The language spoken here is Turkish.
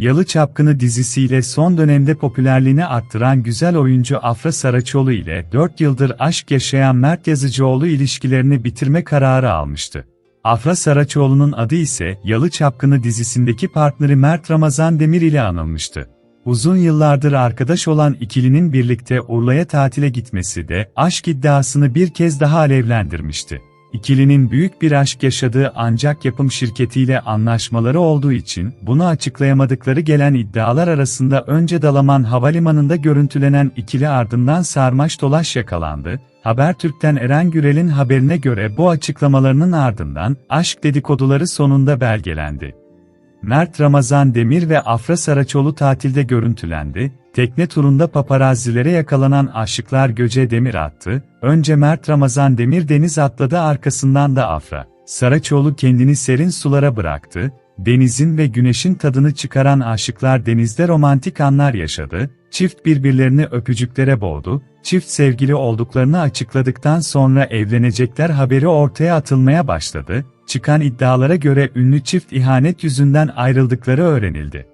Yalı Çapkını dizisiyle son dönemde popülerliğini arttıran güzel oyuncu Afra Saraçoğlu ile 4 yıldır aşk yaşayan Mert Yazıcıoğlu ilişkilerini bitirme kararı almıştı. Afra Saraçoğlu'nun adı ise Yalı Çapkını dizisindeki partneri Mert Ramazan Demir ile anılmıştı. Uzun yıllardır arkadaş olan ikilinin birlikte Urla'ya tatile gitmesi de aşk iddiasını bir kez daha alevlendirmişti. İkilinin büyük bir aşk yaşadığı ancak yapım şirketiyle anlaşmaları olduğu için bunu açıklayamadıkları gelen iddialar arasında önce Dalaman Havalimanı'nda görüntülenen ikili ardından sarmaş dolaş yakalandı. Habertürk'ten Eren Gürel'in haberine göre bu açıklamalarının ardından aşk dedikoduları sonunda belgelendi. Mert Ramazan Demir ve Afra Saraçoğlu tatilde görüntülendi. Tekne turunda paparazzilere yakalanan aşıklar göce demir attı. Önce Mert Ramazan Demir deniz atladı arkasından da Afra. Saraçoğlu kendini serin sulara bıraktı. Denizin ve güneşin tadını çıkaran aşıklar denizde romantik anlar yaşadı. Çift birbirlerini öpücüklere boğdu. Çift sevgili olduklarını açıkladıktan sonra evlenecekler haberi ortaya atılmaya başladı. Çıkan iddialara göre ünlü çift ihanet yüzünden ayrıldıkları öğrenildi.